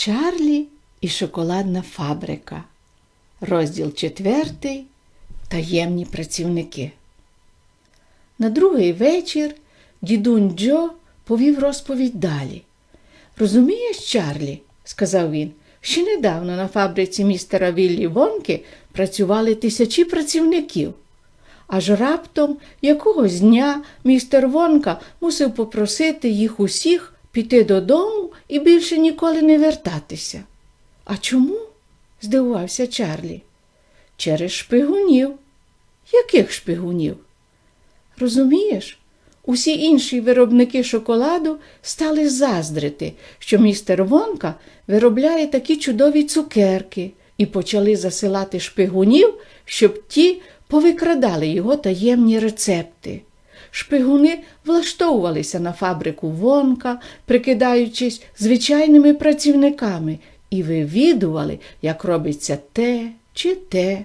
Чарлі і шоколадна фабрика. Розділ четвертий. Таємні працівники. На другий вечір дідунь Джо повів розповідь далі. Розумієш, Чарлі, сказав він, ще недавно на фабриці містера Віллі Вонки працювали тисячі працівників. Аж раптом якогось дня містер Вонка мусив попросити їх усіх піти додому і більше ніколи не вертатися. А чому? здивувався Чарлі. Через шпигунів. Яких шпигунів? Розумієш, усі інші виробники шоколаду стали заздрити, що містер Вонка виробляє такі чудові цукерки і почали засилати шпигунів, щоб ті повикрадали його таємні рецепти. Шпигуни влаштовувалися на фабрику Вонка, прикидаючись звичайними працівниками, і вивідували, як робиться те чи те.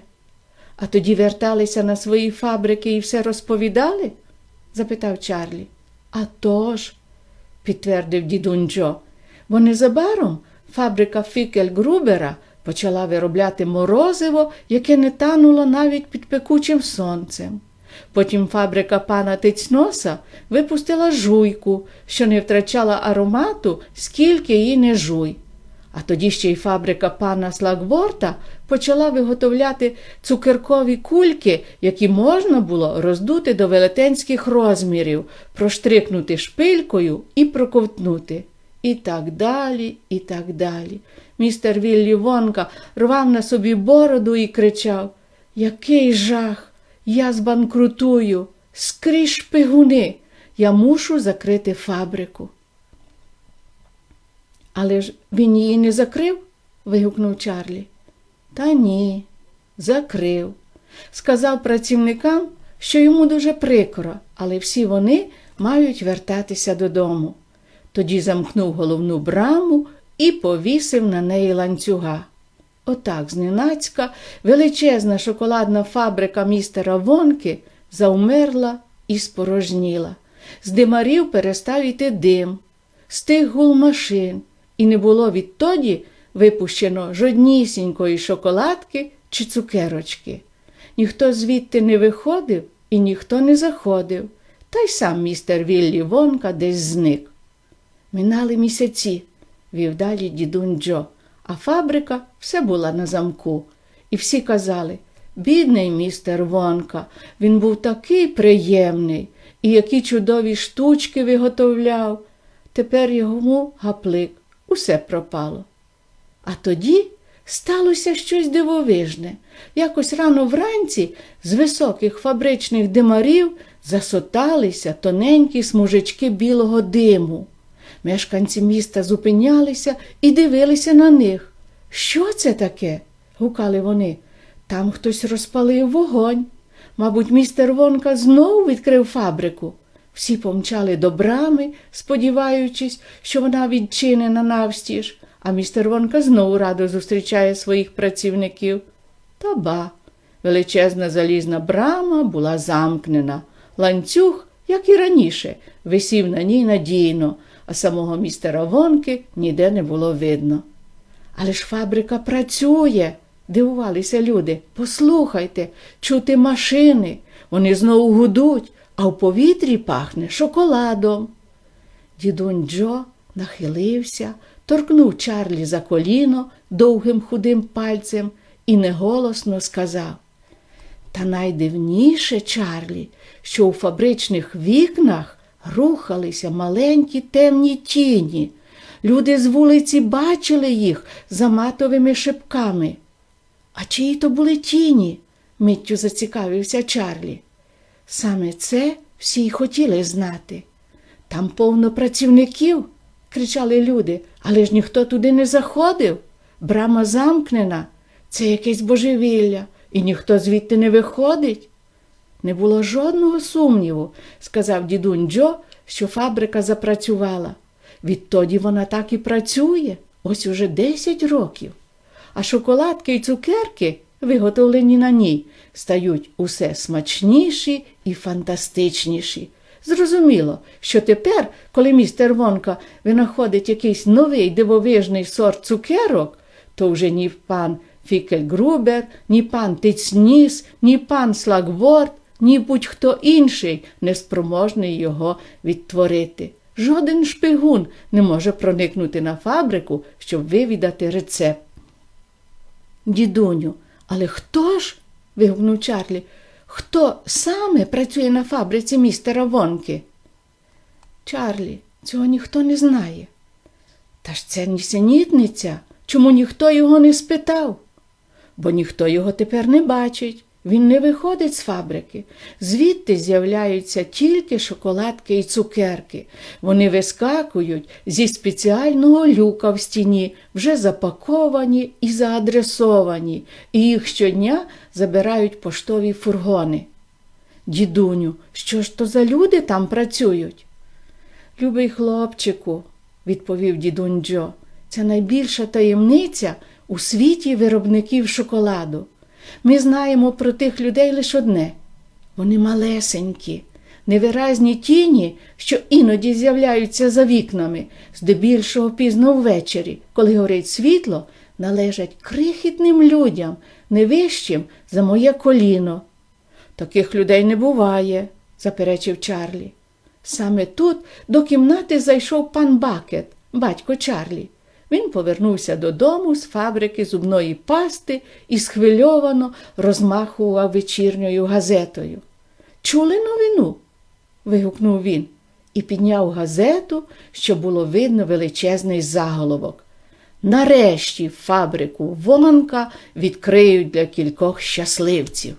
А тоді верталися на свої фабрики і все розповідали? запитав Чарлі. «А тож», – підтвердив дідунь бо незабаром фабрика Фікель Грубера почала виробляти морозиво, яке не тануло навіть під пекучим сонцем. Потім фабрика пана Тицьноса випустила жуйку, що не втрачала аромату, скільки її не жуй. А тоді ще й фабрика пана Слагворта почала виготовляти цукеркові кульки, які можна було роздути до велетенських розмірів, проштрикнути шпилькою і проковтнути. І так далі, і так далі. Містер Віллі Вонка рвав на собі бороду і кричав Який жах! Я збанкрутую, скрізь шпигуни, я мушу закрити фабрику. Але ж він її не закрив? вигукнув Чарлі. Та ні, закрив. Сказав працівникам, що йому дуже прикро, але всі вони мають вертатися додому. Тоді замкнув головну браму і повісив на неї ланцюга. Отак зненацька величезна шоколадна фабрика містера Вонки заумерла і спорожніла. З димарів перестав іти дим, стих гул машин, і не було відтоді випущено жоднісінької шоколадки чи цукерочки. Ніхто звідти не виходив і ніхто не заходив, та й сам містер Віллі Вонка десь зник. Минали місяці, вів далі дідунь Джо, а фабрика все була на замку. І всі казали бідний містер Вонка, він був такий приємний і які чудові штучки виготовляв. Тепер йому гаплик, усе пропало. А тоді сталося щось дивовижне. Якось рано вранці з високих фабричних димарів засоталися тоненькі смужечки білого диму. Мешканці міста зупинялися і дивилися на них. Що це таке? гукали вони. Там хтось розпалив вогонь. Мабуть, містер Вонка знову відкрив фабрику. Всі помчали до брами, сподіваючись, що вона відчинена навстіж, а містер Вонка знову радо зустрічає своїх працівників. Та ба, величезна залізна брама була замкнена. Ланцюг, як і раніше, висів на ній надійно, а самого містера Вонки ніде не було видно. Але ж фабрика працює, дивувалися люди. Послухайте, чути машини, вони знову гудуть, а в повітрі пахне шоколадом. Дідунь Джо нахилився, торкнув Чарлі за коліно довгим худим пальцем і неголосно сказав Та найдивніше, Чарлі, що у фабричних вікнах рухалися маленькі темні тіні. Люди з вулиці бачили їх за матовими шипками. А чиї то були тіні? миттю зацікавився Чарлі. Саме це всі й хотіли знати. Там повно працівників, кричали люди, але ж ніхто туди не заходив. Брама замкнена, це якесь божевілля, і ніхто звідти не виходить. Не було жодного сумніву, сказав дідунь Джо, що фабрика запрацювала. Відтоді вона так і працює, ось уже 10 років. А шоколадки й цукерки, виготовлені на ній, стають усе смачніші і фантастичніші. Зрозуміло, що тепер, коли містер Вонка винаходить якийсь новий дивовижний сорт цукерок, то вже ні пан Фікельгрубер, ні пан Тицніс, ні пан Слагворд, ні будь-хто інший не спроможний його відтворити. Жоден шпигун не може проникнути на фабрику, щоб вивідати рецепт. Дідуню, але хто ж? вигукнув Чарлі. Хто саме працює на фабриці містера Вонки? Чарлі, цього ніхто не знає. Та ж це нісенітниця. Чому ніхто його не спитав? Бо ніхто його тепер не бачить. Він не виходить з фабрики. Звідти з'являються тільки шоколадки і цукерки. Вони вискакують зі спеціального люка в стіні, вже запаковані і заадресовані, і їх щодня забирають поштові фургони. Дідуню, що ж то за люди там працюють? Любий хлопчику, відповів дідунь Джо, це найбільша таємниця у світі виробників шоколаду. Ми знаємо про тих людей лише одне вони малесенькі, невиразні тіні, що іноді з'являються за вікнами, здебільшого пізно ввечері, коли горить світло, належать крихітним людям, не вищим за моє коліно. Таких людей не буває, заперечив Чарлі. Саме тут до кімнати зайшов пан Бакет, батько Чарлі. Він повернувся додому з фабрики зубної пасти і схвильовано розмахував вечірньою газетою. Чули новину? вигукнув він і підняв газету, що було видно величезний заголовок. Нарешті фабрику Вонка відкриють для кількох щасливців.